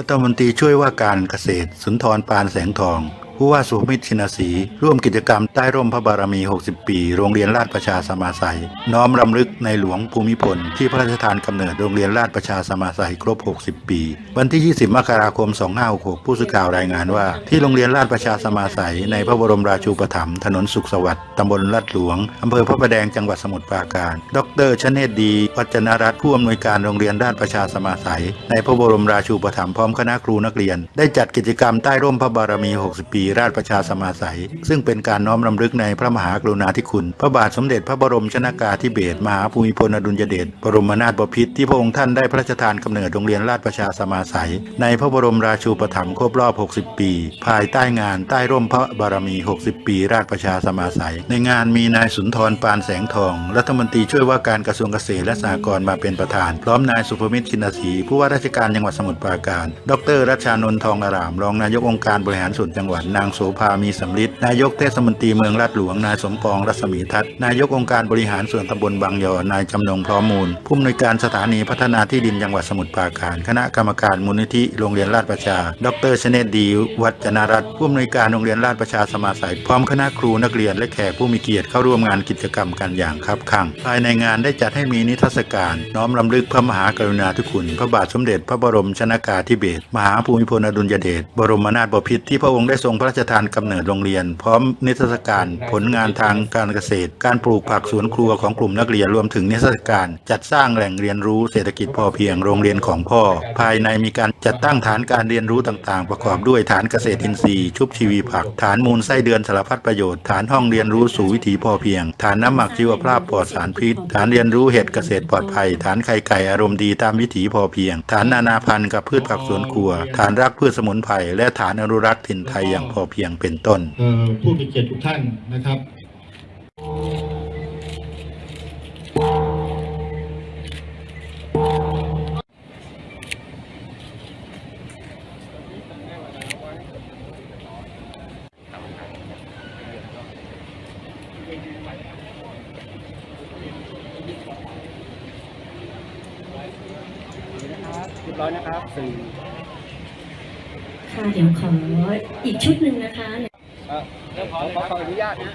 รัฐมนตรีช่วยว่าการเกษตรสุนทรปานแสงทอง ผู้ว่าสุมิตรชินสี ร่วมกิจกรรมใต้ร่มพระบารมี 60 ปี โรงเรียนราชประชาสมาสัย น้อมรำลึกในหลวงภูมิพล ที่พระราชทานกำเนิดโรงเรียนราชประชาสมาสัยครบ 60 ปี วันที่ 20 มกราคม 2566 ผู้สื่อข่าวรายงานว่า ที่โรงเรียนราชประชาสมาสัย ในพระบรมราชูปถัมภ์ถนนสุขสวัสดิ์ตำบลลาดหลวงอำเภอพระประแดงจังหวัดสมุทรปราการ ดรชเนตดี วัจนรัตน์ผู้อำนวยการโรงเรียนราชประชาสมาสัย ในพระบรมราชูปถัมภ์พร้อมคณะครูนักเรียน ได้จัดกิจกรรมใต้ร่มพระบารมี 60 ปีราชประชาสมาสัย ซึ่งเป็นการน้อมรำลึกในพระมหากรุณาธิคุณ พระบาทสมเด็จพระบรมชนากาธิเบศรมหาภูมิพลอดุลยเดชบรมนาถบพิตรที่พระองค์ท่านได้พระราชทานกำเนิดโรงเรียนราชประชาสมาสัย ในพระบรมราชูปถัมภ์ครบรอบ 60 ปี ภายใต้งานใต้ร่มพระบารมี 60 ปี ราชประชาสมาสัย ในงานมีนายสุนทรปานแสงทอง รัฐมนตรีช่วยว่าการกระทรวงเกษตรและสหกรณ์มาเป็นประธาน พร้อมนายสุภมิตรชินศรีผู้ว่าราชการจังหวัดสมุทรปราการ ดรรัชานนท์ทองอาราม รองนายกองค์การบริหารส่วนจังหวัดนางโสภามีสำลิดนายกเทศมนตรีเมืองลาดหลวงนายสมปองรัศมีทัศน์นายกองค์การบริหารส่วนตำบลบางยอนายจำนงพร้อมมูล ผู้อำนวยการสถานีพัฒนาที่ดินจังหวัดสมุทรปราการ คณะกรรมการมูลนิธิโรงเรียนราชประชา ดรชเนตดี วัจนารัตน์ผู้อำนวยการโรงเรียนราชประชาสมาสัยพร้อมคณะครูนักเรียนและแขกผู้มีเกียรติเข้าร่วมงานกิจกรรมกันอย่างคับคั่งภายในงานได้จัดให้มีนิทรรศการ น้อมรำลึกพระมหากรุณาธิคุณ พระบาทสมเด็จพระบรมชนากาธิเบศรมหาภูมิพลอดุลยเดชบรมนาถบพิตรที่พระองค์ได้ทรงพระราชทานกำเนิดโรงเรียน พร้อมนิทรรศการผลงานทางการเกษตร การปลูกผักสวนครัวของกลุ่มนักเรียนรวมถึงนิทรรศการ จัดสร้างแหล่งเรียนรู้เศรษฐกิจพอเพียงโรงเรียนของพ่อ ภายในมีการจัดตั้งฐานการเรียนรู้ต่างๆ ประกอบด้วยฐานเกษตรอินทรีย์ ชุบชีวีผัก ฐานมูลไส้เดือนสารพัดประโยชน์ ฐานห้องเรียนรู้สู่วิถีพอเพียง ฐานน้ำหมักชีวภาพปลอดสารพิษ ฐานเรียนรู้เห็ดเกษตรปลอดภัย ฐานไข่ไก่อารมณ์ดีตามวิถีพอเพียง ฐานนานาพันธุ์กับพืชผักสวนครัว ฐานรักพืชสมุนไพรและฐานอนุรักษ์ถิ่นไทยอย่างพอเพียงเป็นต้นเอ่อผู้มีเกียรติทุกท่านนะครับเรียบร้อยนะครับสื่อ ค่ะ เดี๋ยวขออีกชุดหนึ่งนะคะเอ่อเดี๋ยวขอขอขออนุญาตนะ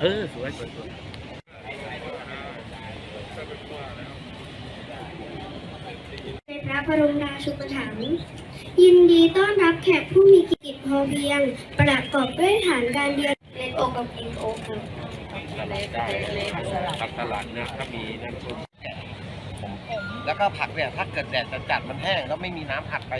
เออ สวยสวยสวยในพระบรมราชูปถัมภ์ยินดีต้อนรับแขกผู้มีกิจพอเพียง ประกอบด้วยฐานการเรียน เล็กโอกับอินโอครับผักตลาดเนี่ยก็มีน้ำซุปแล้วก็ผักเนี่ยถ้าเกิดแดดจัดๆมันแห้งแล้วไม่มีน้ำผักไป